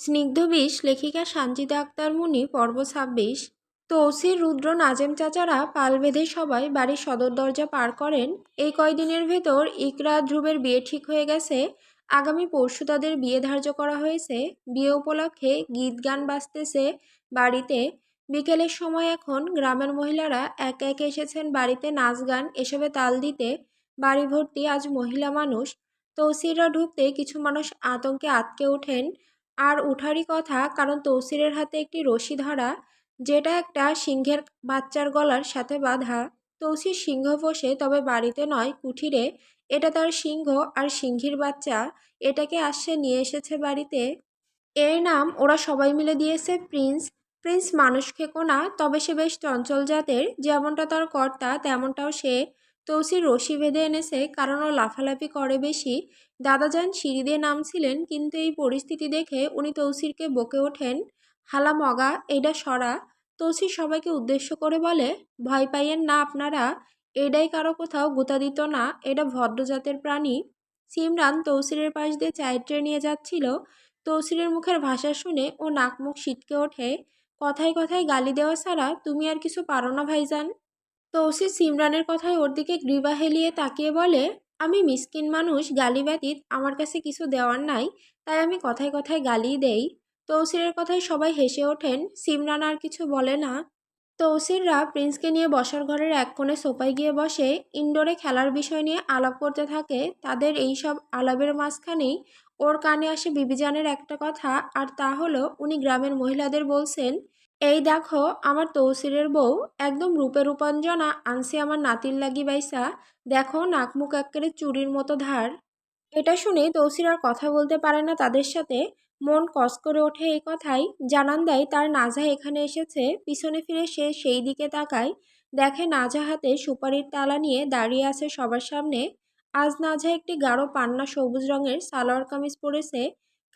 স্নিগ্ধবিষ লেখিকা সানজিদা আক্তার মুনি, পর্ব ছাব্বিশ। তৌসির রুদ্র নাজেম চাচারা পাল বেঁধে সবাই বাড়ির সদর দরজা পার করেন। এই কয়দিনের ভেতর ইকরা ধ্রুবের বিয়ে ঠিক হয়ে গেছে। আগামী পরশু তাদের বিয়ে ধার্য করা হয়েছে। বিয়ে উপলক্ষে গীত গান বাজতেছে বাড়িতে। বিকেলের সময় এখন গ্রামের মহিলারা একে একে এসেছেন বাড়িতে নাচ গান, এসবে তাল দিতে। বাড়ি ভর্তি আজ মহিলা মানুষ। তৌসিররা ঢুকতে কিছু মানুষ আতঙ্কে আটকে ওঠেন। আর উঠারই কথা, কারণ তৌসিরের হাতে একটি রশি ধরা, যেটা একটা সিংহের বাচ্চার গলার সাথে বাঁধা। তৌসির সিংহ বসে, তবে বাড়িতে নয়, কুঠিরে। এটা তার সিংহ আর সিংহীর বাচ্চা। এটাকে আসছে নিয়ে এসেছে বাড়িতে। এর নাম ওরা সবাই মিলে দিয়েছে প্রিন্স। প্রিন্স মানুষ খেকো না, তবে সে বেশ চঞ্চল জাতের। যেমনটা তার কর্তা, তেমনটাও সে। তৌসির রশি বেঁধে এনেছে কারণ ও লাফালাফি করে বেশি। দাদাজান সিঁড়ি দিয়ে নামছিলেন, কিন্তু এই পরিস্থিতি দেখে উনি তৌসিরকে বকে ওঠেন। হালা মগা এইটা সরা তৌসির সবাইকে উদ্দেশ্য করে বলে, ভয় পাইয়েন না আপনারা। এটাই কারও কোথাও গুতা দিত না। এটা ভদ্রজাতের প্রাণী সিমরান তৌসিরের পাশ দিয়ে চায়ের নিয়ে যাচ্ছিল। তৌসিরের মুখের ভাষা শুনে ও নাক মুখ সিটকে ওঠে। কথায় কথায় গালি দেওয়া ছাড়া, তুমি আর কিছু পারো না ভাইজান। তৌসির সিমরানের কথায় ওর দিকে গ্রীবা হেলিয়ে তাকিয়ে বলে, আমি মিসকিন মানুষ, গালি ব্যতীত আমার কাছে কিছু দেওয়ার নাই, তাই আমি কথায় কথায় গালিই দেই। তৌসিরের কথায় সবাই হেসে ওঠেন, সিমরান আর কিছু বলে না। তৌসিররা প্রিন্সকে নিয়ে বসার ঘরের এক কোণে সোফায় গিয়ে বসে, ইনডোরে খেলার বিষয় নিয়ে আলাপ করতে থাকে। তাদের এই সব আলাপের মাঝখানেই ওর কানে আসে বিবিজানের একটা কথা, আর তা হলো, উনি গ্রামের মহিলাদের বলছেন এই দেখো, আমার তৌসিরের বউ একদম রূপে রূপাঞ্জনা আনসি আমার নাতির লাগি বাইসা। দেখো, নাকমুখ একেবারে চুরির মতো ধার। এটা শুনে তৌসির আর কথা বলতে পারে না তাদের সাথে। মন কস করে ওঠে এই কথাই। জানান দেয়, তার নাজা এখানে এসেছে। পিছনে ফিরে সে সেই দিকে তাকায়। দেখে নাজা হাতে সুপারির তালা নিয়ে দাঁড়িয়ে আছে সবার সামনে। আজ নাজা একটি গাঢ় পান্না সবুজ রঙের সালোয়ার কামিজ পরেছে।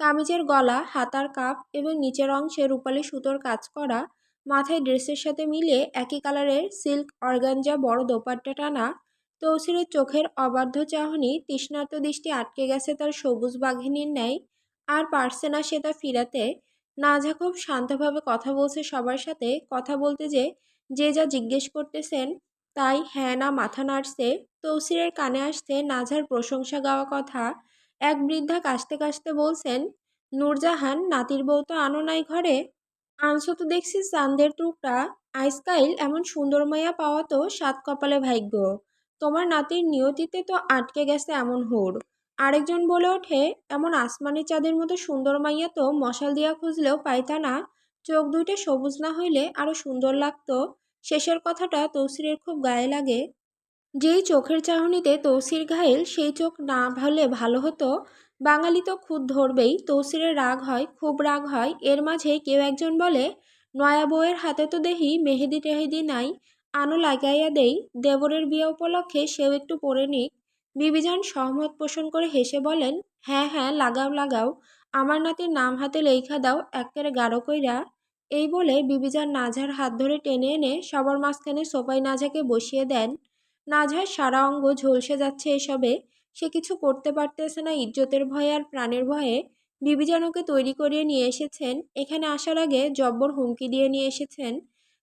কামিজের গলা, হাতার কাপ এবং নিচের অংশে রূপালি সুতোর কাজ করা, মাথায় ড্রেসের সাথে মিলিয়ে একই কালারের সিল্ক অর্গানজা বড় দোপাট্টা টানা তৌসিরের চোখের অবাধ্য চাহনি, তৃষ্ণার্ত দৃষ্টি আটকে গেছে তার সবুজ বাঘিনীর ন্যায়, আর পারছে না সে তা ফিরাতে। নাজা খুব শান্তভাবে কথা বলছে সবার সাথে, কথা বলতে যে যে যা জিজ্ঞেস করতেছেন, তাই হ্যাঁ না মাথা নাড়ছে। তৌসিরের কানে আসছে নাঝার প্রশংসা গাওয়া কথা এক বৃদ্ধা কাশতে কাশতে বলছেন, নূরজাহান, নাতির বউ তো আনো নাই ঘরে। আনছো তো দেখছি চান্দের টুকরা। আইসকাইল এমন সুন্দর মাইয়া পাওয়া তো সাত কপালে ভাগ্য। তোমার নাতির নিয়তিতে তো আটকে গেছে এমন হুড় আরেকজন বলে ওঠে, এমন আসমানি চাঁদের মতো সুন্দর মাইয়া তো মশাল দিয়া খুঁজলেও পাইতা না। চোখ দুইটা সবুজ না হইলে আরও সুন্দর লাগতো। শেষের কথাটা তৌসিরের খুব গায়ে লাগে। যেই চোখের চাহনিতে তৌসির ঘায়েল, সেই চোখ না ভালে ভালো হতো। বাঙালি তো খুদ ধরবেই, তৌসিরের রাগ হয়, খুব রাগ হয়। এর মাঝে কেউ একজন বলে, নয়া বউয়ের হাতে তো দেহি, মেহেদি টেহেদি নাই, আনো লাগাইয়া দেই। দেবরের বিয়ে উপলক্ষে সেও একটু পরে নিক। বিবিজান সহমত পোষণ করে হেসে বলেন হ্যাঁ হ্যাঁ লাগাও লাগাও। আমার নাতির নাম হাতে লেখা দাও একেবারে গাঢ় কইরা। এই বলে বিবিজান নাঝার হাত ধরে টেনে এনে সবার মাঝখানে সোপাই নাঝাকে বসিয়ে দেন। নাঝার সারা অঙ্গ ঝলসে যাচ্ছে এসবে, সে কিছু করতে পারতেছে না ইজ্জতের ভয়ে আর প্রাণের ভয়ে। বিবিজানুকে তৈরি করিয়ে নিয়ে এসেছেন, এখানে আসার আগে জব্বর হুমকি দিয়ে নিয়ে এসেছেন।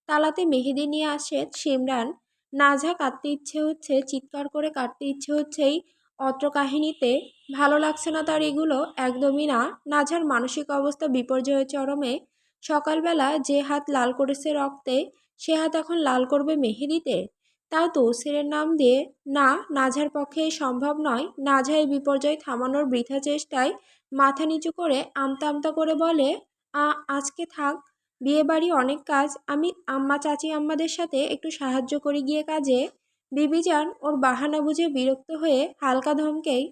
তালাতে মেহেদি নিয়ে আসে সিমরান। নাঝা কাঁদতে ইচ্ছে হচ্ছে, চিৎকার করে কাটতে ইচ্ছে হচ্ছেই অত্র কাহিনীতে। ভালো লাগছে না তার এগুলো? একদমই না। নাঝার মানসিক অবস্থা বিপর্যয়ের চরমে সকালবেলা যে হাত লাল করেছে রক্তে, সে হাত এখন লাল করবে মেহেদিতে? তাও তৌসিরের নাম দিয়ে না নাঝার পক্ষে সম্ভব নয়। নাঝা এই বিপর্যয় থামানোর বৃথা চেষ্টায় মাথা নিচু করে আমতা আমতা করে বলে, আ, আজকে থাক। বিয়ে বাড়ি অনেক কাজ। আমি আম্মা, চাচি, আম্মাদের সাথে একটু সাহায্য করি গিয়ে কাজে। বিবিজান ওর বাহানা বুঝে বিরক্ত হয়ে হালকা ধমকেই,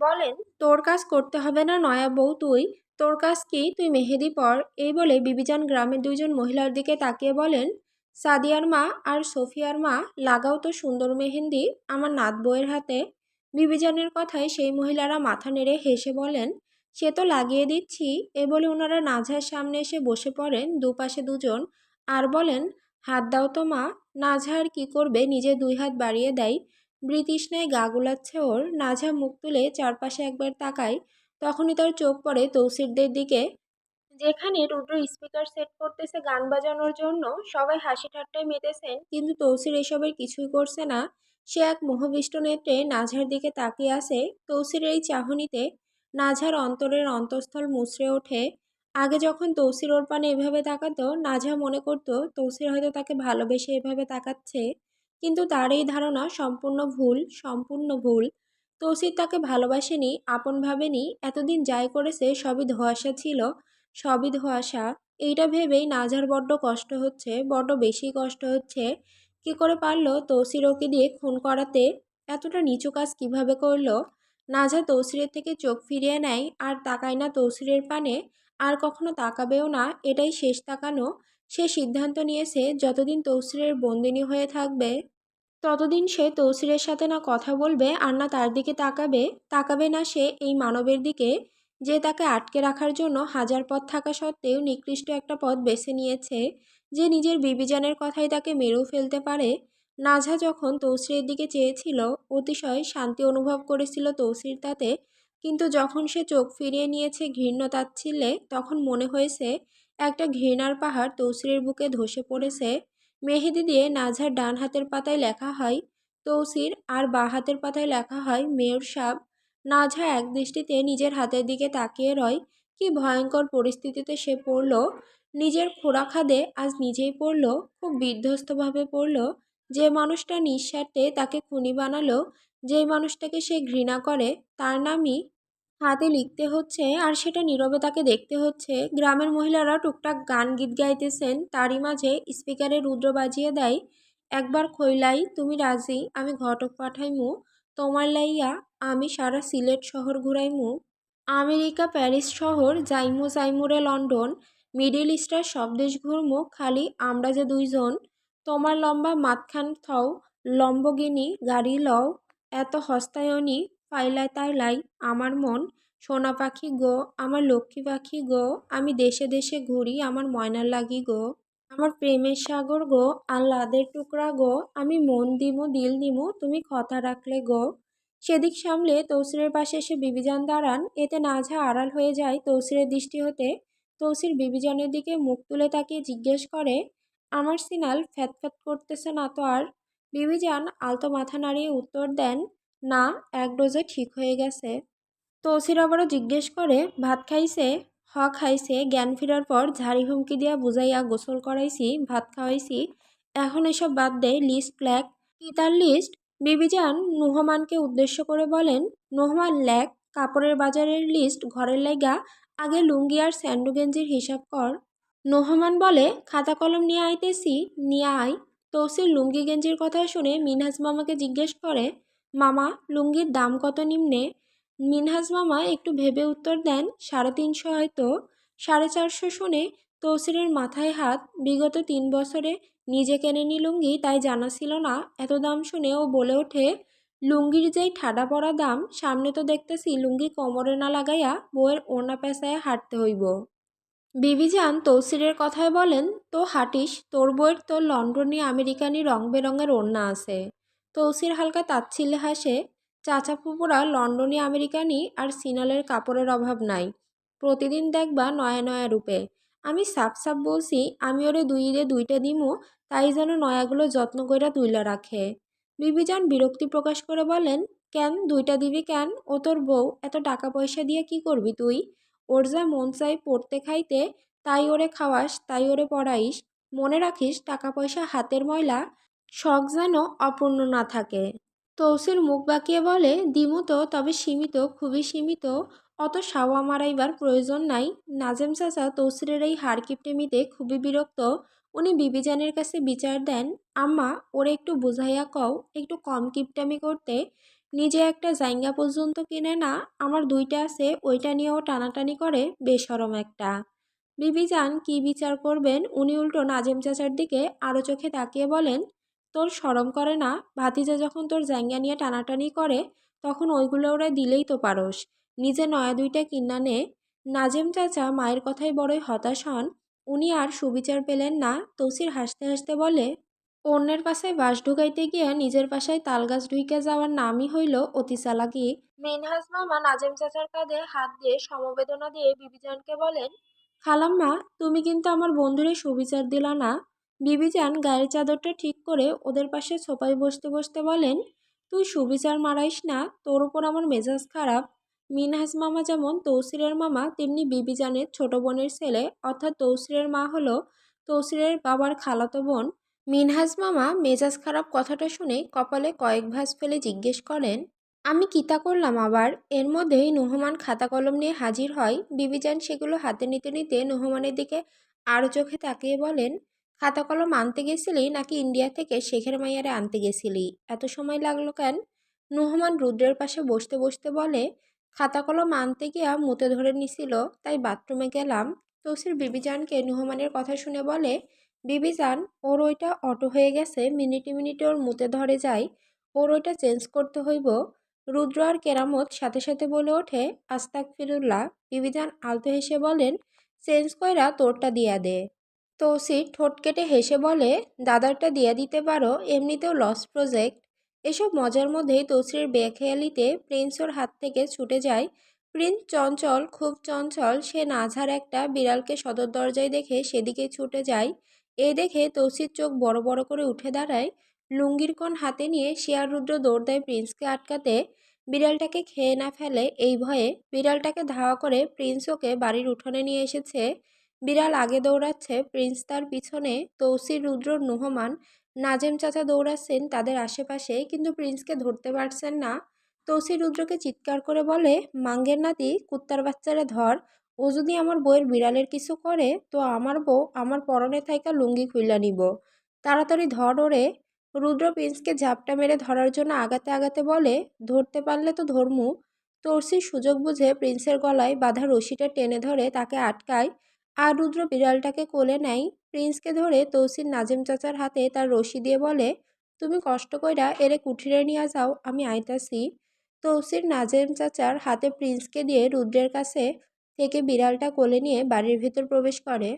বলেন, তোর কাজ করতে হবে না নয়া বউ তুই? তোর কাজ কি? তুই মেহেদি পর? এই বলে বিবিজান গ্রামের দুইজন মহিলার দিকে তাকিয়ে বলেন সাদিয়ার মা আর সোফিয়ার মা, লাগাও তো সুন্দর মেহেন্দি, আমার নাত বউয়ের হাতে। বিবিজানের কথায় সেই মহিলারা মাথা নেড়ে হেসে বলেন, সে তো লাগিয়ে দিচ্ছি। এ বলে ওনারা নাঝার সামনে এসে বসে পড়েন দুপাশে দুজন আর বলেন, হাত দাও তো মা। নাঝা আর কী করবে? নিজে দুই হাত বাড়িয়ে দেয়। বৃতৃষ্ণায় গা গুলাচ্ছে ওর। নাঝা মুখ তুলে চারপাশে একবার তাকায়। তখনই তার চোখ পড়ে তৌসিরদের দিকে। যেখানে রুদ্র স্পিকার সেট করতেছে গান বাজানোর জন্য, সবাই হাসি ঠাট্টায় মেতেছেন, কিন্তু তৌসির এসবের কিছুই করছে না। সে এক মোহবিষ্ট নেত্রে নাঝার দিকে তাকিয়ে আছে। তৌসির এই চাহনিতে নাঝার অন্তরের অন্তঃস্থল মুচড়ে ওঠে। আগে যখন তৌসির ওর পানে এভাবে তাকাতো নাঝা মনে করতো তৌসির হয়তো তাকে ভালোবেসে এভাবে তাকাচ্ছে। কিন্তু তার এই ধারণা সম্পূর্ণ ভুল সম্পূর্ণ ভুল। তৌসির তাকে ভালোবাসেনি, আপন ভাবেনি, এতদিন যাই করেছে সবই ধোঁয়াশা ছিল। সবই ধোঁয়াশা এইটা ভেবেই নাজার বড্ড কষ্ট হচ্ছে, বড্ড বেশি কষ্ট হচ্ছে। কি করে পারল তৌসির ওকে দিয়ে খুন করাতে? এতটা নিচু কাজ কীভাবে করল? নাজা তৌসিরের থেকে চোখ ফিরিয়ে নেয়, আর তাকায় না তৌসিরের পানে, আর কখনো তাকাবেও না, এটাই শেষ তাকানো। সে সিদ্ধান্ত নিয়েছে, যতদিন তৌসিরের বন্দিনী হয়ে থাকবে, ততদিন সে তৌসিরের সাথে না কথা বলবে, আর না তার দিকে তাকাবে। তাকাবে না সে এই মানবের দিকে যে তাকে আটকে রাখার জন্য হাজার পথ থাকা সত্ত্বেও নিকৃষ্ট একটা পথ বেছে নিয়েছে যে নিজের বিবিজানের কথাই তাকে মেরেও ফেলতে পারে। নাঝা যখন তৌসিরের দিকে চেয়েছিল, অতিশয় শান্তি অনুভব করেছিল তৌসির তাতে। কিন্তু যখন সে চোখ ফিরিয়ে নিয়েছে ঘৃণ্য তাচ্ছিল্যে তখন মনে হয়েছে, একটা ঘৃণার পাহাড় তৌসিরের বুকে ধসে পড়েছে। মেহেদি দিয়ে নাঝার ডান হাতের পাতায় লেখা হয়, তৌসির, আর বাঁ হাতের পাতায় লেখা হয়, মেয়র সাব নাঝা এক দৃষ্টিতে নিজের হাতের দিকে তাকিয়ে রয়, কি ভয়ঙ্কর পরিস্থিতিতে সে পড়ল। নিজের খোরা খাদে আজ নিজেই পড়ল, খুব বিধ্বস্তভাবে পড়ল। যে মানুষটা নিঃস্বার্থে তাকে খুনি বানালো, যে মানুষটাকে সে ঘৃণা করে, তার নামই হাতে লিখতে হচ্ছে আর সেটা নীরবে তাকে দেখতে হচ্ছে। গ্রামের মহিলারা টুকটাক গান গীত গাইতেছেন, তারই মাঝে স্পিকারে রুদ্র বাজিয়ে দেয়, একবার খৈলাই, তুমি রাজি, আমি ঘটক পাঠাইমু। তোমার লাইয়া আমি সারা সিলেট শহর ঘুরাইমু, আমেরিকা, প্যারিস শহর যাইমু যাইমুরে লন্ডন, মিডিল ইস্টার সব দেশ ঘুরমু, খালি আমরা যে দুইজন, তোমার লম্বা মাতখান থও, লম্বগিনি গাড়ি লও, এত হস্তায়নী, ফাইলাই তাইলাই, আমার মন, সোনা পাখি গো, আমার লক্ষ্মী পাখি গো, আমি দেশে দেশে ঘুরি, আমার ময়নার লাগি গো। আমার প্রেমের সাগর গো আহ্লাদের টুকরা গো, আমি মন দিমু, দিল দিমু তুমি কথা রাখলে গো। সেদিক সামলে তৌসিরের পাশে এসে বিবিজান দাঁড়ান, এতে নাঝা আড়াল হয়ে যায় তৌসিরের দৃষ্টি হতে। তৌসির বিবিজানের দিকে মুখ তুলে তাকিয়ে জিজ্ঞেস করে, আমার সিনাল ফ্যাত করতেছে না তো আর? বিবিজান আলতো মাথা নাড়িয়ে উত্তর দেন, না, এক ডোজে ঠিক হয়ে গেছে। তৌসির আবারও জিজ্ঞেস করে, ভাত খাইছে? খাইছে জ্ঞান ফেরার পর ঝাড়ি হুমকি দিয়া বুঝাইয়া গোসল করাইছি, ভাত খাওয়াইছি। এখন এসব বাদ দে লিস্ট ল্যাক কি তার লিস্ট বিবিজান নুহমানকে উদ্দেশ্য করে বলেন, নোহমান ল্যাক কাপড়ের বাজারের লিস্ট ঘরের লাইগা আগে লুঙ্গি আর স্যান্ডো গেঞ্জির হিসাব কর। নোহমান বলে, খাতা কলম নিয়ে আইতেছি, নিয়ে আয়। তৌসির লুঙ্গি গেঞ্জির কথা শুনে মিনহাজ মামাকে জিজ্ঞেস করে, মামা, লুঙ্গির দাম কত নিম্নে? মিনহাজ মামা একটু ভেবে উত্তর দেন, সাড়ে তিনশো হয়তো। সাড়ে চারশো শুনে তৌসিরের মাথায় হাত, বিগত তিন বছরে নিজে কেনেনি লুঙ্গি, তাই জানা ছিল না। এত দাম শুনে ও বলে ওঠে, লুঙ্গির যেই ঠাডা পড়া দাম, সামনে তো দেখতেছি লুঙ্গি কোমরে না লাগাইয়া বউয়ের ওড়না পেঁচায় হাঁটতে হইব। বিবিজান তৌসিরের কথায় বলেন, তো হাঁটিস, তোর বইয়ের তোর লন্ডনি আমেরিকানি রং বেরঙের ওড়না আছে। তৌসির হালকা তাচ্ছিল্যে হাসে চাচা পুপুরা লন্ডনি আমেরিকানি আর সিনালের কাপড়ের অভাব নাই। প্রতিদিন দেখবা নয়া নয়া রূপে। আমি সাপ সাপ বলছি, আমি ওরে দুই ঈদে দুইটা দিমু, তাই যেন নয়াগুলো যত্ন কইরা তুইলা রাখে। বিবিজান বিরক্তি প্রকাশ করে বলেন, কেন? দুইটা দিবি কেন? ও তোর বউ, এত টাকা পয়সা দিয়ে কি করবি তুই? ওর যা মন চাই পড়তে খাইতে, তাই ওরে খাওয়াস, তাই ওরে পড়াইস। মনে রাখিস টাকা পয়সা হাতের ময়লা, শখ যেন অপূর্ণ না থাকে। তৌসির মুখ বাঁকিয়ে বলে, দিমু তো, তবে সীমিত, খুবই সীমিত। অত সাওয়া মারাইবার প্রয়োজন নাই। নাজেম চাচা তৌসিরের এই হার কিপটেমিতে খুবই বিরক্ত। উনি বিবিজানের কাছে বিচার দেন, আম্মা, ওরে একটু বুঝাইয়া কও, একটু কম কিপটামি করতে। নিজে একটা জাইঙ্গা পর্যন্ত কিনে না, আমার দুইটা আছে, ওইটা নিয়েও টানাটানি করে বেসরম একটা। বিবিজান কি বিচার করবেন, উনি উল্টো নাজেম চাচার দিকে আরও চোখে তাকিয়ে বলেন তোর সরম করে না? ভাতিজা যখন তোর জাঙ্গা নিয়ে টানাটানি করে, তখন ওইগুলো ওরা দিলেই তো পারস। নিজে নয়া দুইটা কিনা নে। নাজেম চাচা মায়ের কথাই বড়ই হতাশ হন। উনি আর সুবিচার পেলেন না। তৌসির হাসতে হাসতে বলে, অন্যের পাশায় বাঁশ ঢুকাইতে গিয়ে নিজের পাশায় তালগাছ ঢুইকা যাওয়ার নামই হইল অতি চালাকি মিনহাজ মামা নাজেম চাচার কাঁধে হাত দিয়ে সমবেদনা দিয়ে বিবিজানকে বলেন, খালাম্মা, তুমি কিন্তু আমার বন্ধুরে সুবিচার দিলা না। বিবিজান গায়ের চাদরটা ঠিক করে ওদের পাশে সোফায় বসতে বসতে বলেন, তুই সুবিচার মারাইস না, তোর ওপর আমার মেজাজ খারাপ। মিনহাস মামা যেমন তৌসিরের মামা, তেমনি বিবিজানের ছোট বোনের ছেলে, অর্থাৎ তৌসিরের মা হলো তৌসিরের বাবার খালাতো বোন। মিনহাজ মামা মেজাজ খারাপ কথাটা শুনে কপালে কয়েক ভাঁজ ফেলে জিজ্ঞেস করেন, আমি কিতা করলাম আবার? এর মধ্যেই নুহমান খাতা কলম নিয়ে হাজির হয়। বিবিজান সেগুলো হাতে নিতে নিতে নুহমানের দিকে আরও চোখে তাকিয়ে বলেন খাতা কলম আনতে গেছিলি নাকি ইন্ডিয়া থেকে শেখের মাইয়ারে আনতে গেছিলি? এত সময় লাগল কেন? নুহমান রুদ্রের পাশে বসতে বসতে বলে খাতা কলম আনতে গিয়া মুতে ধরে নিছিল, তাই বাথরুমে গেলাম। তৌসির বিবিজানকে নুহমানের কথা শুনে বলে, বিবিজান, ওর ওইটা অটো হয়ে গেছে, মিনিটে মিনিটে ওর মুতে ধরে যায়। ওর ওইটা চেঞ্জ করতে হইব। রুদ্র আর কেরামত সাথে সাথে বলে ওঠে আস্তাক ফিরুল্লাহ বিবিধান আলতো হেসে বলেন, চেঞ্জ কইরা তোরটা দিয়া দে। তৌসির ঠোঁট কেটে হেসে বলে দাদারটা দিয়া দিতে পারো? এমনিতেও লস প্রজেক্ট এসব মজার মধ্যেই তৌসিরের বেখেয়ালিতে প্রিন্স ওর হাত থেকে ছুটে যায়। প্রিন্স চঞ্চল, খুব চঞ্চল, সে নাঝার একটা বিড়ালকে সদর দরজায় দেখে সেদিকে ছুটে যায়। এই দেখে তৌসির চোখ বড় বড় করে উঠে দাঁড়ায়। লুঙ্গির কোণ হাতে নিয়ে শিয়ার রুদ্র দৌড় দেয় প্রিন্সকে আটকাতে। বিড়ালটাকে খেয়ে না ফেলে এই ভয়ে বিড়ালটাকে ধাওয়া করে প্রিন্স ওকে বাড়ির উঠোনে নিয়ে এসেছে। বিড়াল আগে দৌড়াচ্ছে, প্রিন্স তার পিছনে, তৌসির, রুদ্র, নুহমান, নাজেম চাচা দৌড়াচ্ছেন তাদের আশেপাশে, কিন্তু প্রিন্সকে ধরতে পারছেন না। তৌসির রুদ্রকে চিৎকার করে বলে, মাঙ্গের নাতি, কুত্তার বাচ্চারা ধর, ও যদি আমার বইয়ের বিড়ালের কিছু করে, তো আমার বউ আমার পরনে থাইকা লুঙ্গি খুইলা নিব। তাড়াতাড়ি ধর ওরে। রুদ্র প্রিন্সকে ঝাপটা মেরে ধরার জন্য আগাতে আগাতে বলে, ধরতে পারলে তো ধর্মু। তর্সির সুযোগ বুঝে প্রিন্সের গলায় বাঁধা রশিটা টেনে ধরে তাকে আটকায়। আর রুদ্র বিড়ালটাকে কোলে নেয়। প্রিন্সকে ধরে তৌসির নাজেম চাচার হাতে তার রশি দিয়ে বলে, তুমি কষ্ট কইরা এরে কুঠিরে নিয়ে যাও, আমি আইতাছি। তৌসির নাজেম চাচার হাতে প্রিন্সকে দিয়ে রুদ্রের কাছে থেকে বিড়ালটা কোলে নিয়ে বাড়ির ভেতর প্রবেশ করে।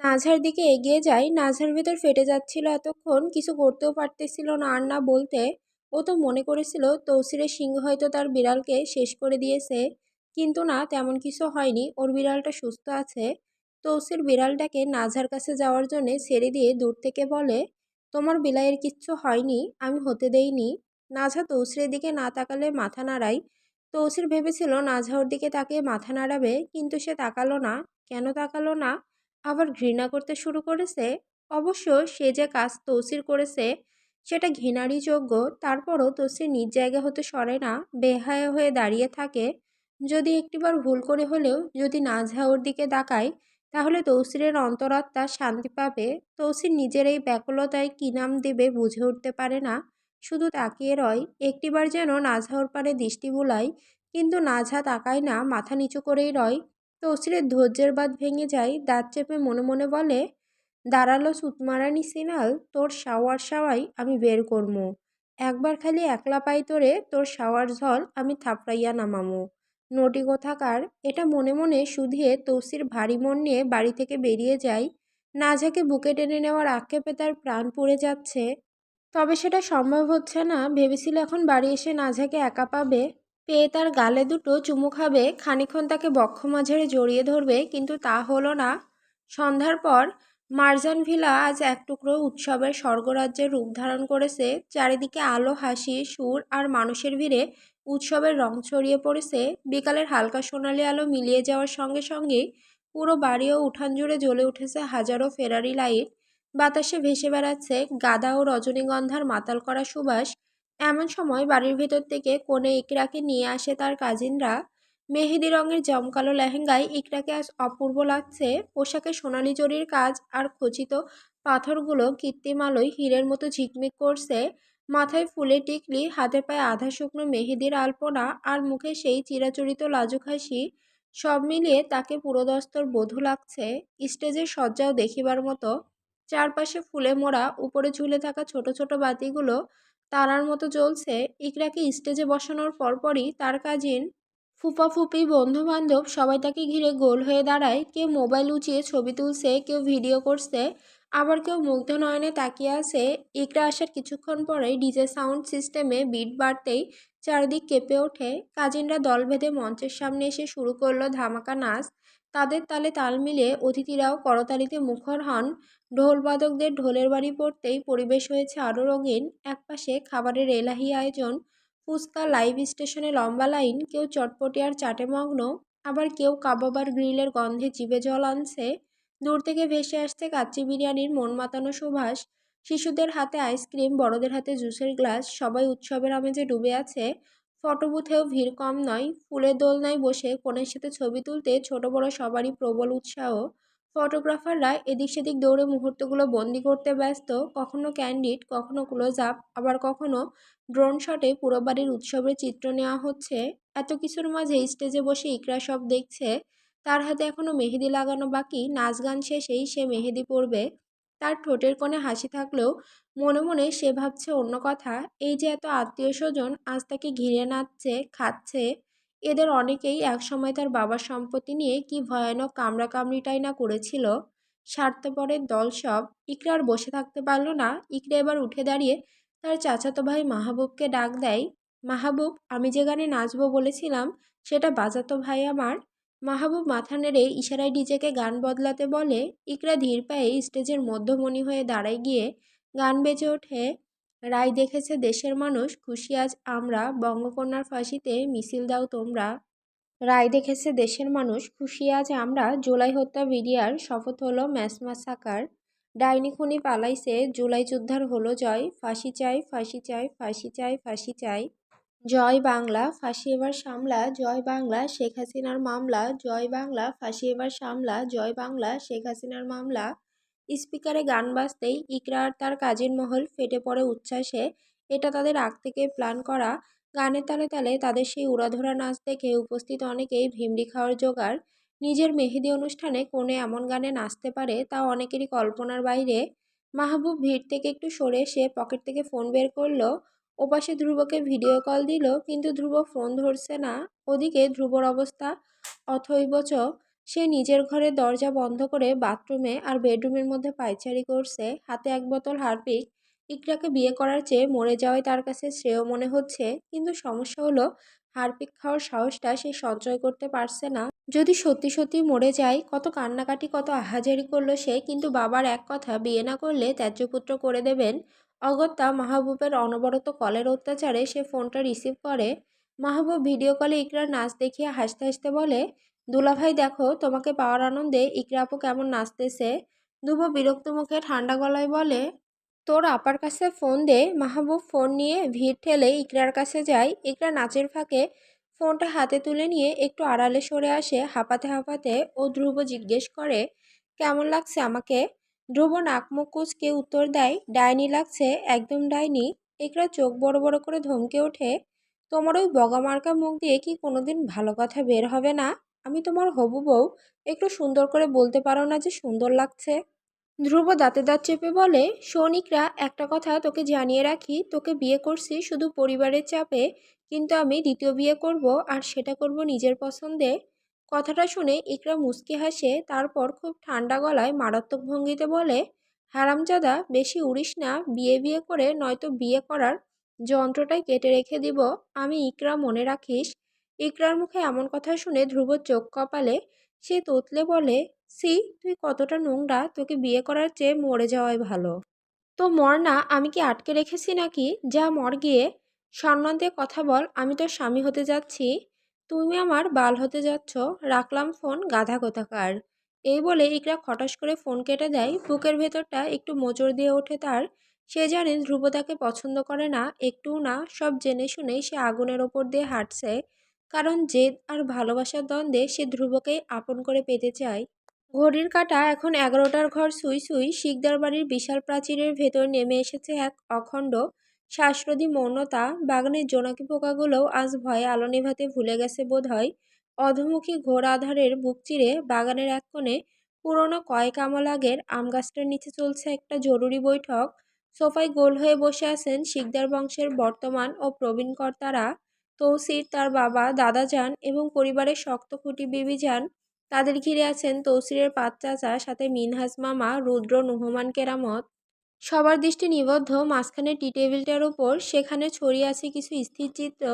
নাঝার দিকে এগিয়ে যায়। নাঝার ভেতর ফেটে যাচ্ছিল এতক্ষণ, কিছু করতেও পারতেছিল না আর না বলতে। ও তো মনে করেছিল তৌসিরের সিংহ হয়তো তার বিড়ালকে শেষ করে দিয়েছে। কিন্তু না, তেমন কিছু হয়নি। ওর বিড়ালটা সুস্থ আছে। তৌসির বিড়ালটাকে নাঝার কাছে যাওয়ার জন্যে ছেড়ে দিয়ে দূর থেকে বলে, তোমার বিলাইয়ের কিচ্ছু হয়নি, আমি হতে দেইনি। নাঝা তৌসিরের দিকে না তাকালে মাথা নাড়াই তৌসির ভেবেছিল নাঝা ওর দিকে তাকে মাথা নাড়াবে, কিন্তু সে তাকালো না। কেন তাকালো না? আবার ঘৃণা করতে শুরু করেছে। অবশ্য সে যে কাজ তৌসির করেছে, সেটা ঘৃণারই যোগ্য। তারপরও তৌসির নিজ জায়গা হতে সরে না, বেহায় হয়ে দাঁড়িয়ে থাকে। যদি একটিবার ভুল করে হলেও যদি নাঝা ওর দিকে তাকায় তাহলে তৌসিরের অন্তরাত্মা শান্তি পাবে? তৌসির নিজের এই ব্যাকুলতায় কী নাম দেবে বুঝে উঠতে পারে না। শুধু তাকিয়ে রয়, একটিবার যেন নাঝা ওর পারে দৃষ্টি বুলায় কিন্তু নাঝা তাকায় না, মাথা নিচু করেই রয়। তসরির ধৈর্যের বাদ ভেঙে যায়, দাঁত চেপে মনে মনে বলে, দাঁড়াল সুতমারানি সিনাল, তোর শাওয়ার শাওয়াই আমি বের করমু। একবার খালি একলা পাই তোরে, তোর শাওয়ার ঝল আমি থাপড়াইয়া নামামু। নটি কোথাকার এটা মনে মনে শুধিয়ে তৌসির ভারী মন নিয়ে বাড়ি থেকে বেরিয়ে যায়। নাঝাকে বুকে টেনে নেওয়ার আক্ষেপে তার প্রাণ পুড়ে যাচ্ছে। তবে সেটা সম্ভব হচ্ছে না। ভেবেছিল এখন বাড়ি এসে নাঝাকে একা পাবে। পেয়ে তার গালে দুটো চুমু খাবে। খানিক্ষণ তাকে বক্ষ মাঝারে জড়িয়ে ধরবে। কিন্তু তা হলো না। সন্ধ্যার পর মার্জান ভিলা আজ এক টুকরো উৎসবের স্বর্গরাজ্যের রূপ ধারণ করেছে। চারিদিকে আলো, হাসি, সুর আর মানুষের ভিড়ে উৎসবের রং ছড়িয়ে পড়েছে, বিকালের হালকা সোনালি আলো মিলিয়ে যাওয়ার সঙ্গে সঙ্গেই পুরো বাড়ি ও উঠান জুড়ে জ্বলে উঠেছে হাজারো ফেরারি লাইট বাতাসে ভেসে বেড়াচ্ছে গাদা ও রজনীগন্ধার মাতাল করা সুবাস। এমন সময় বাড়ির ভেতর থেকে কোণে ইকরাকে নিয়ে আসে তার কাজিনরা। মেহেদি রঙের জমকালো লেহেঙ্গায় ইকরাকে আজ অপূর্ব লাগছে। পোশাকে সোনালি জরির কাজ আর খচিত পাথরগুলো কৃত্রিম আলোয় হীরের মতো ঝিকমিক করছে। মাথায় ফুলে টিকলি, হাতে পায়ে আধা শুকনো মেহেদির আলপনা আর মুখে সেই চিরাচরিত লাজুক হাসি, সব মিলিয়ে তাকে পুরোদস্তর বধূ লাগছে। স্টেজের সজ্জাও দেখিবার মতো চারপাশে ফুলে মোড়া, উপরে ঝুলে থাকা ছোট ছোট বাতিগুলো তারার মতো জ্বলছে। ইকরাকে স্টেজে বসানোর পরপরই তার কাজিন ফুপা ফুপি বন্ধু বান্ধব সবাই তাকে ঘিরে গোল হয়ে দাঁড়ায়। কেউ মোবাইল উঁচিয়ে ছবি তুলছে, কেউ ভিডিও করছে। আবার কেউ মুগ্ধ নয়নে তাকিয়ে আছে। ইকরা আসার কিছুক্ষণ পরেই ডিজে সাউন্ড সিস্টেমে বিট বাড়তেই চারিদিক কেঁপে ওঠে। কাজিনরা দল বেঁধে মঞ্চের সামনে এসে শুরু করল ধামাকা নাচ। তাদের তালে তাল মিলিয়ে অতিথিরাও করতালিতে মুখর হন। ঢোলবাদকদের ঢোলের বাড়ি পড়তেই পরিবেশ হয়েছে আরও রঙিন। একপাশে খাবারের এলাহি আয়োজন, ফুচকা লাইভ স্টেশনে লম্বা লাইন, কেউ চটপটিয়ার চাটে মগ্ন। আবার কেউ কাবাবার গ্রিলের গন্ধে জিভে জল আনছে। দূর থেকে ভেসে আসছে কাচ্চি বিরিয়ানির মন মাতানো সুভাষ। শিশুদের হাতে আইসক্রিম বড়দের হাতে জুসের গ্লাস সবাই উৎসবের আমেজে ডুবে আছে। ফটোবুথেও ভিড় কম নয়, ফুলের দোলনায় বসে কনের সাথে ছবি তুলতে ছোট বড় সবারই প্রবল উৎসাহ। ফটোগ্রাফাররা এদিক সেদিক দৌড়ে মুহূর্তগুলো বন্দি করতে ব্যস্ত, কখনো ক্যান্ডিড কখনো ক্লোজ আপ আবার কখনো ড্রোন শটে পুরো বাড়ির উৎসবের চিত্র নেওয়া হচ্ছে। এত কিছুর মাঝে স্টেজে বসে ইকরা সব দেখছে। তার হাতে এখনও মেহেদি লাগানো বাকি, নাচ গান শেষেই সে মেহেদি পরবে। তার ঠোঁটের কোণে হাসি থাকলেও মনে মনে সে ভাবছে অন্য কথা, এই যে এত আত্মীয় স্বজন আজ তাকে ঘিরে নাচছে, খাচ্ছে, এদের অনেকেই একসময় তার বাবার সম্পত্তি নিয়ে কি ভয়ানক কামড়াকামড়িটাই না করেছিল। স্বার্থপরের দল সব ইকরা আর বসে থাকতে পারল না, ইকরা এবার উঠে দাঁড়িয়ে তার চাচাতো ভাই মাহবুবকে ডাক দেয়, মাহবুব, আমি যে গানে নাচবো বলেছিলাম, সেটা বাজাতো ভাই আমার মাহবুব মাথা নেড়ে ইশারায় ডিজেকে গান বদলাতে বলে, ইকরা ধীর পায়ে স্টেজের মধ্যমণি হয়ে দাঁড়ায় গিয়ে গান বেজে ওঠে। রায় দেখেছে দেশের মানুষ, খুশি আজ আমরা, বঙ্গকন্যার ফাঁসিতে মিছিল দাও তোমরা। রায় দেখেছে দেশের মানুষ, খুশি আজ আমরা, জুলাই হত্যা বিডিআর শপথ হলো ম্যাসমা সাকার ডাইনি খুনি পালাইছে, জুলাই যুদ্ধার হলো জয়। ফাঁসি চাই ফাঁসি চাই ফাঁসি চাই ফাঁসি চাই। জয় বাংলা, ফাঁসি এবার সামলা, জয় বাংলা, শেখ হাসিনার মামলা, জয় বাংলা, ফাঁসি এবার সামলা, জয় বাংলা, শেখ হাসিনার মামলা। স্পিকারে গান বাজতেই ইকরা আর তার কাজের মহল ফেটে পড়ে উচ্ছ্বাসে। এটা তাদের আগ থেকে প্ল্যান করা। গানের তালে তালে তাদের সেই উড়াধরা নাচ দেখে উপস্থিত অনেকেই ভিমড়ি খাওয়ার জোগাড়। নিজের মেহেদি অনুষ্ঠানে কোনে এমন গানে নাচতে পারে তা অনেকেরই কল্পনার বাইরে। মাহবুব ভিড় থেকে একটু সরে এসে পকেট থেকে ফোন বের করল ওপাশে ধ্রুবকে ভিডিও কল দিল, কিন্তু ধ্রুব ফোন ধরছে না। ওদিকে ধ্রুবর অবস্থা অথৈবচ সে নিজের ঘরের দরজা বন্ধ করে বাথরুমে আর বেডরুমের মধ্যে পায়চারি করছে। হাতে এক বোতল হারপিক। ইকরাকে বিয়ে করার চেয়ে মরে যাওয়াই তার কাছে শ্রেয় মনে হচ্ছে, কিন্তু সমস্যা হলো হারপিক খাওয়ার সাহসটা সে সঞ্চয় করতে পারছে না। যদি সত্যি সত্যি মরে যায়, কত কান্নাকাটি, কত আহাজারি করল সে, কিন্তু বাবার এক কথা, বিয়ে না করলে ত্যায্যপুত্র করে দেবেন অগত্যা মাহবুবের অনবরত কলের অত্যাচারে সে ফোনটা রিসিভ করে, মাহবুব, ভিডিও কলে ইকরার নাচ দেখিয়ে হাসতে হাসতে বলে, দুলাভাই দেখো, তোমাকে পাওয়ার আনন্দে ইকরা আপু কেমন নাচতেছে? দুবো বিরক্ত মুখে ঠান্ডা গলায় বলে, তোর আপার কাছে ফোন দে, মাহবুব ফোন নিয়ে ভিড় ঠেলে ইকরার কাছে যায় ইকরা নাচের ফাঁকে ফোনটা হাতে তুলে নিয়ে একটু আড়ালে সরে আসে, হাঁপাতে হাঁপাতে ও ধ্রুব জিজ্ঞেস করে, কেমন লাগছে আমাকে? ধ্রুব নাক মুখ কুচকে উত্তর দেয়, ডাইনি লাগছে, একদম ডাইনি। একরা চোখ বড় বড় করে ধমকে ওঠে, তোমার ওই বগামার্কা মুখ দিয়ে কি কোনোদিন ভালো কথা বের হবে না? আমি তোমার হবু বউ, একটু সুন্দর করে বলতে পারো না যে সুন্দর লাগছে। ধ্রুব দাঁতে দাঁত চেপে বলে সৌনিকরা একটা কথা তোকে জানিয়ে রাখি, তোকে বিয়ে করছি শুধু পরিবারের চাপে, কিন্তু আমি দ্বিতীয় বিয়ে করব আর সেটা করব নিজের পছন্দে। কথাটা শুনে ইকরা মুচকি হাসে, তারপর খুব ঠান্ডা গলায় মারাত্মক ভঙ্গিতে বলে, হারামজাদা, বেশি উড়িস না, বিয়ে বিয়ে করে নয়তো বিয়ে করার যন্ত্রটাই কেটে রেখে দিব। আমি ইকরা মনে রাখিস? ইকরার মুখে এমন কথা শুনে ধ্রুব চোখ কপালে, সে তোতলে বলে, সি, তুই কতটা নোংরা, তোকে বিয়ে করার চেয়ে মরে যাওয়াই ভালো। তো মর না, আমি কি আটকে রেখেছি নাকি? যা মর গিয়ে সম্মান দিয়ে কথা বল, আমি তোর স্বামী হতে যাচ্ছি। তুমি আমার বাল হতে যাচ্ছ, রাখলাম ফোন গাধা কোথাকার। এই বলে ইকরা খটাস করে ফোন কেটে দেয়, বুকের ভেতরটা একটু মোচড় দিয়ে ওঠে তার। সে জানে ধ্রুব তাকে পছন্দ করে না, একটুও না, সব জেনে শুনেই সে আগুনের ওপর দিয়ে হাঁটছে। কারণ জেদ আর ভালোবাসার দ্বন্দ্বে সে ধ্রুবকেই আপন করে পেতে চায়। ঘড়ির কাঁটা এখন এগারোটার ঘর সুই সুই, শিকদার বাড়ির বিশাল প্রাচীরের ভেতর নেমে এসেছে এক অখণ্ড শ্বাসরোধী মৌনতা, বাগানের জোনাকি পোকাগুলোও আজ ভয়ে আলো নেভাতে ভুলে গেছে বোধ হয় অধমুখী ঘোর আধারের বুক চিরে বাগানের এক কোণে পুরনো কয়েক আমল আগের আম গাছটার নিচে চলছে একটা জরুরি বৈঠক। সোফায় গোল হয়ে বসে আছেন শিকদার বংশের বর্তমান ও প্রবীণ কর্তারা। তৌসির তার বাবা দাদা যান এবং পরিবারের শক্ত খুঁটি বিবি যান তাদের ঘিরে আছেন তৌসিরের পাঁচ চাচা, সাথে মিনহাজ মামা, রুদ্র নুহমান কেরামত। সবার দৃষ্টি নিবদ্ধ, মাঝখানে টি টেবিলটার ওপর সেখানে ছড়িয়ে আছে কিছু স্থির চিত্র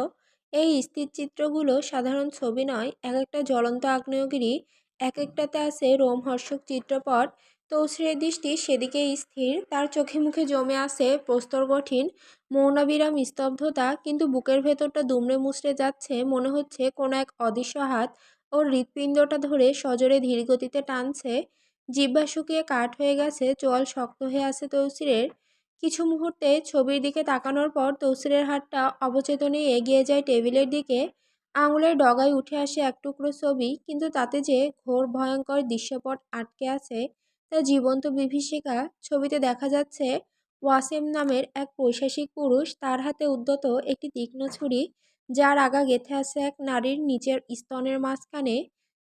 এই স্থির চিত্রগুলো সাধারণ ছবি নয় এক একটা জ্বলন্ত আগ্নেয়গিরি এক একটাতে আছে রোমহর্ষক চিত্রপট। তৌসিরের দৃষ্টি সেদিকেই স্থির, তার চোখে মুখে জমে আছে প্রস্তর কঠিন, মৌনাবিরাম স্তব্ধতা, কিন্তু বুকের ভেতরটা দুমড়ে মুচড়ে যাচ্ছে, মনে হচ্ছে কোনো এক অদৃশ্য হাত ওর হৃৎপিণ্ডটা ধরে সজোরে ধীর গতিতে টানছে। জিহ্বা শুকিয়ে কাঠ হয়ে গেছে, চোয়াল শক্ত হয়ে আছে তৌসিরের। কিছু মুহূর্তে ছবির দিকে তাকানোর পর তৌসিরের হাতটা অবচেতনে এগিয়ে যায় টেবিলের দিকে। আঙুলের ডগায় উঠে আসে এক টুকরো ছবি, কিন্তু তাতে যে ঘোর ভয়ঙ্কর দৃশ্যপট আটকে আছে তা জীবন্ত বিভীষিকা ছবিতে দেখা যাচ্ছে ওয়াসেম নামের এক পৈশাসিক পুরুষ। তার হাতে উদ্যত একটি তীক্ষ্ণ ছুরি, যার আগা গেথে আছে এক নারীর নিচের স্তনের মাঝখানে।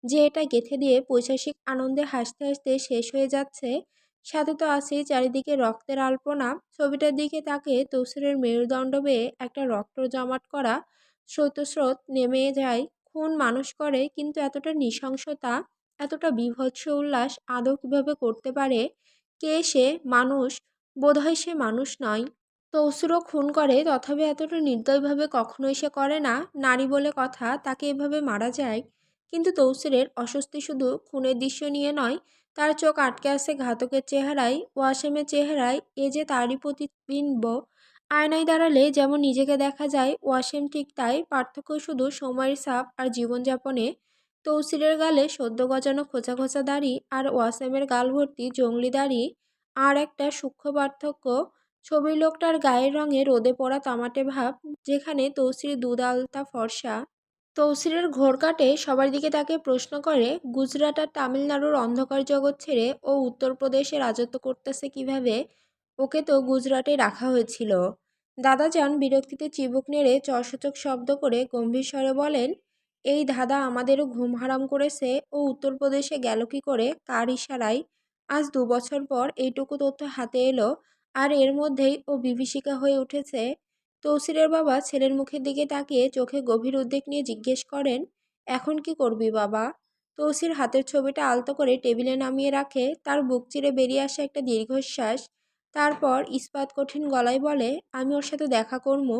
যে এটা গেথে দিয়ে পৈশাসিক আনন্দে হাসতে হাসতে শেষ হয়ে যাচ্ছে, সাথে তো আছেই চারিদিকে রক্তের আলপনা। ছবিটার দিকে তাকে তসরের মেরুদণ্ড বেয়ে একটা রক্ত জমাট করা স্রোতস্রোত নেমে যায়। খুন মানুষ করে, কিন্তু এতটা নৃশংসতা, এতটা বিভৎস উল্লাস আদৌ কীভাবে করতে পারে? কে সে মানুষ? বোধহয় সে মানুষ নয়। তৌসুরও খুন করে, তথাপি এতটা নির্দয়ভাবে কখনোই সে করে না। নারী বলে কথা, তাকে এভাবে মারা যায়। কিন্তু তৌসিরের অস্বস্তি শুধু খুনের দৃশ্য নিয়ে নয়, তার চোখ আটকে আছে ঘাতকের চেহারায়, ওয়াসেমের চেহারায়, এ যে তারই প্রতিবিম্ব। আয়নায় দাঁড়ালে যেমন নিজেকে দেখা যায়, ওয়াসেম ঠিক তাই পার্থক্য শুধু সময়ের সাপ আর জীবনযাপনে। তৌসিরের গালে সদ্য গজানো খোঁচা খোঁচা দাড়ি আর ওয়াসেমের গাল ভর্তি জঙ্গলি দাড়ি আর একটা সূক্ষ্ম পার্থক্য, ছবির লোকটার গায়ের রঙে রোদে পড়া তামাটে ভাব, যেখানে তৌসির দুধ আলতা ফর্সা। তৌসিরের ঘোর কাটে সবার দিকে তাকে প্রশ্ন করে, গুজরাট আর তামিলনাড়ুর অন্ধকার জগৎ ছেড়ে ও উত্তরপ্রদেশে রাজত্ব করতেছে কীভাবে? ওকে তো গুজরাটে রাখা হয়েছিল। দাদা দাদাজান বিরক্তিতে চিবুক নেড়ে চশচক শব্দ করে গম্ভীর স্বরে বলেন, এই দাদা আমাদেরও ঘুম হারাম করেছে ও উত্তরপ্রদেশে গেল কি করে? কার ইশারায়? আজ দু বছর পর এইটুকু তথ্য হাতে এলো, আর এর মধ্যেই ও বিভীষিকা হয়ে উঠেছে। তৌসিরের বাবা ছেলের মুখের দিকে তাকিয়ে চোখে গভীর উদ্বেগ নিয়ে জিজ্ঞেস করেন, এখন কি করবি বাবা? তৌসির হাতের ছবিটা আলতো করে টেবিলে নামিয়ে রাখে, তার বুক চিরে বেরিয়ে আসে একটা দীর্ঘশ্বাস, তারপর ইস্পাত কঠিন গলায় বলে, আমি ওর সাথে দেখা করব,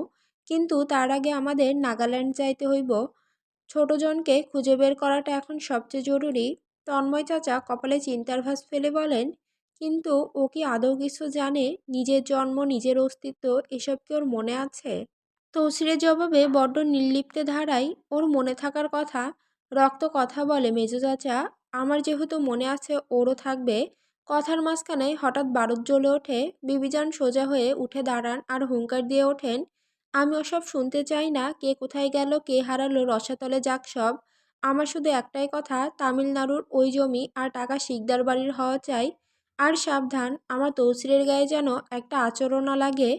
কিন্তু তার আগে আমাদের নাগাল্যান্ড যাইতে হইব। ছোটজনকে খুঁজে বের করাটা এখন সবচেয়ে জরুরি। তন্ময় চাচা কপালে চিন্তার ভাস ফেলে বলেন কিন্তু ও কি আদৌ কিছু জানে? নিজের জন্ম, নিজের অস্তিত্ব, এসব কি ওর মনে আছে? তৌসিরের জবাবে বড্ড নির্লিপ্তে ধারায় ওর মনে থাকার কথা রক্ত কথা বলে, মেজো চাচা, আমার যেহেতু মনে আছে ওরও থাকবে। কথার মাঝখানে হঠাৎ বারুদ জ্বলে ওঠে, বিবিজান সোজা হয়ে উঠে দাঁড়ান আর হুঙ্কার দিয়ে ওঠেন, আমি ওসব শুনতে চাই না, কে কোথায় গেল, কে হারালো, রসাতলে যাক সব। আমার শুধু একটাই কথা, তামিলনাড়ুর ওই জমি আর টাকা শিকদার বাড়ির হওয়া চাই। আর সাবধান, আমার তৌসিরের গায়ে যেন একটা আচরণ না লাগে।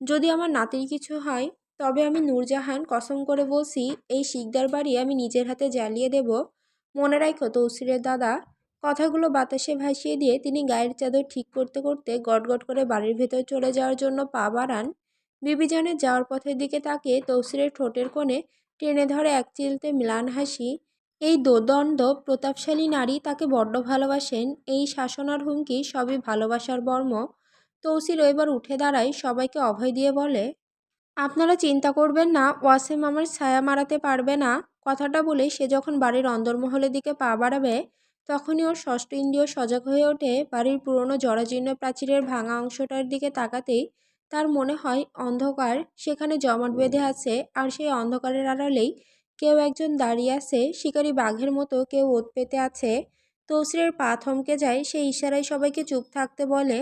যদি আমার নাতির কিছু হয়, তবে আমি নূরজাহান কসম করে বলছি, এই শিকদার বাড়ি আমি নিজের হাতে জ্বালিয়ে দেব। মনে রাখো, তৌসিরের দাদা, কথাগুলো বাতাসে ভাসিয়ে দিয়ে তিনি গায়ের চাদর ঠিক করতে করতে গটগট করে বাড়ির ভেতর চলে যাওয়ার জন্য পা বাড়ান। বিবিজানের যাওয়ার পথের দিকে তাকিয়ে তৌসিরের ঠোঁটের কোণে টেনে ধরে এক চিলতে ম্লান হাসি এই দোদণ্ড প্রতাপশালী নারী তাকে বড্ড ভালোবাসেন। এই শাসনার হুমকি সবই ভালোবাসার বর্ম। তৌসির এবার উঠে দাঁড়ায় সবাইকে অভয় দিয়ে বলে, আপনারা চিন্তা করবেন না, ওয়াসেম আমার ছায়া মারাতে পারবে না। কথাটা বলে সে যখন বাড়ির অন্দরমহলের দিকে পা বাড়াবে, তখনই ওর ষষ্ঠ ইন্দ্রিয় সজাগ হয়ে ওঠে। বাড়ির পুরনো জরাজীর্ণ প্রাচীরের ভাঙা অংশটার দিকে তাকাতেই তার মনে হয় অন্ধকার, সেখানে জমাট বেঁধে আছে, আর সেই অন্ধকারের আড়ালেই কেউ একজন দাঁড়িয়ে আছে, শিকারী বাঘের মতো কেউ ওত পেতে আছে। তৌসিরের পা থমকে যায় সেই ইশারায় সবাইকে চুপ থাকতে বলে,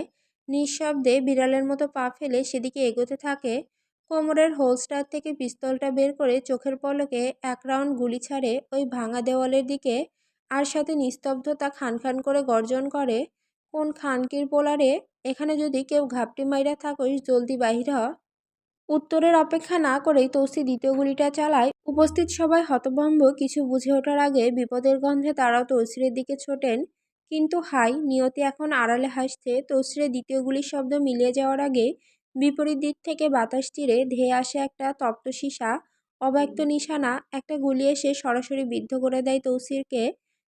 নিঃশব্দে বিড়ালের মতো পা ফেলে সেদিকে এগোতে থাকে। কোমরের হোলস্টার থেকে পিস্তলটা বের করে চোখের পলকে এক রাউন্ড গুলি ছাড়ে ওই ভাঙা দেওয়ালের দিকে আর সাথে নিস্তব্ধতা খান খান করে গর্জন করে, কোন খানকির পোলারে? এখানে যদি কেউ ঘাপটি মাইরা থাকোস, জলদি বাহির হ। উত্তরের অপেক্ষা না করেই তৌসি দ্বিতীয় গুলিটা চালায়। উপস্থিত সবাই হতভম্ব, কিছু বুঝে ওঠার আগে বিপদের গন্ধে তারাও তৌসিরের দিকে ছোটেন। কিন্তু হাই, নিয়তি এখন আড়ালে হাসছে। তৌসিরের দ্বিতীয় গুলির শব্দ মিলিয়ে যাওয়ার আগে বিপরীত দিক থেকে বাতাস তীরে ধেয়ে আসে একটা তপ্ত সীসা, অব্যক্ত নিশানা। একটা গুলি এসে সরাসরি বিদ্ধ করে দেয় তৌসিরকে।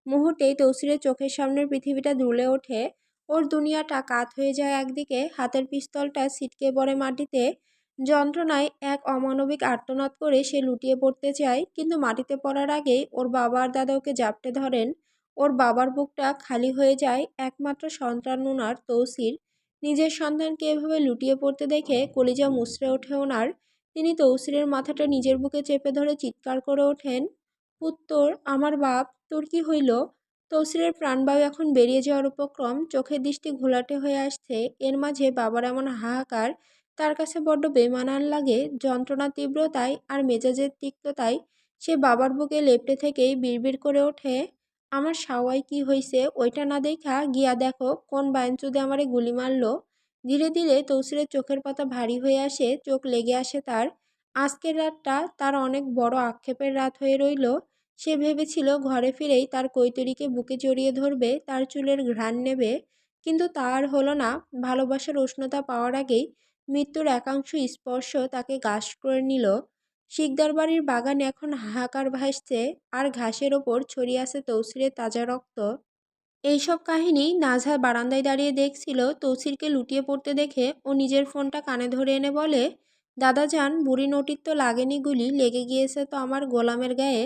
মুহূর্তেই তৌসিরের চোখের সামনের পৃথিবীটা দুলে ওঠে। ওর দুনিয়াটা কাত হয়ে যায় একদিকে, হাতের পিস্তলটা ছিটকে পড়ে মাটিতে। যন্ত্রণায় এক অমানবিক আর্তনাদ করে সে লুটিয়ে পড়তে চায়, কিন্তু মাটিতে পড়ার আগেই ওর বাবা আর দাদা ওকে জাপটে ধরেন। ওর বাবার বুকটা খালি হয়ে যায় একমাত্র সন্তান ওনার তৌসির। নিজের সন্তানকে এভাবে লুটিয়ে পড়তে দেখে কলিজা মুচড়ে ওঠে ওনার। তিনি তৌসিরের মাথাটা নিজের বুকে চেপে ধরে চিৎকার করে ওঠেন উত্তর আমার বাপ, তোর কি হইল? তৌসিরের প্রাণবায়ু এখন বেরিয়ে যাওয়ার উপক্রম চোখের দৃষ্টি ঘোলাটে হয়ে আসছে। এর মাঝে বাবার এমন হাহাকার তার কাছে বড্ড বেমানান লাগে যন্ত্রণার তীব্রতায় আর মেজাজের তিক্ততায়। সে বাবার বুকে লেপটে থেকেই বিড়বিড় করে ওঠে, আমার সাওয়াই কি হইছে? ওইটা না দেখা, গিয়া দেখো, কোন বায়নচুদে আমারে গুলি মারলো? ধীরে ধীরে তৌসিরের চোখের পাতা ভারী হয়ে আসে, চোখ লেগে আসে তার। আজকের রাতটা তার অনেক বড় আক্ষেপের রাত হয়ে রইল। সে ভেবেছিল ঘরে ফিরেই তার কৈতরীকে বুকে জড়িয়ে ধরবে, তার চুলের ঘ্রাণ নেবে। কিন্তু তার হলো না, ভালোবাসার উষ্ণতা পাওয়ার আগেই মৃত্যুর একাংশ স্পর্শ তাকে গাছ করে নিল। শিকদার বাড়ির বাগানে এখন হাহাকার ভাসছে আর ঘাসের ওপর ছড়িয়ে আছে তৌসিরের তাজা রক্ত। এইসব কাহিনী নাজহা বারান্দায় দাঁড়িয়ে দেখছিল। তৌসিরকে লুটিয়ে পড়তে দেখে ও নিজের ফোনটা কানে ধরে এনে বলে, দাদা যান, বুড়ি নটির তো লাগেনি গুলি, লেগে গিয়েছে তো আমার গোলামের গায়ে।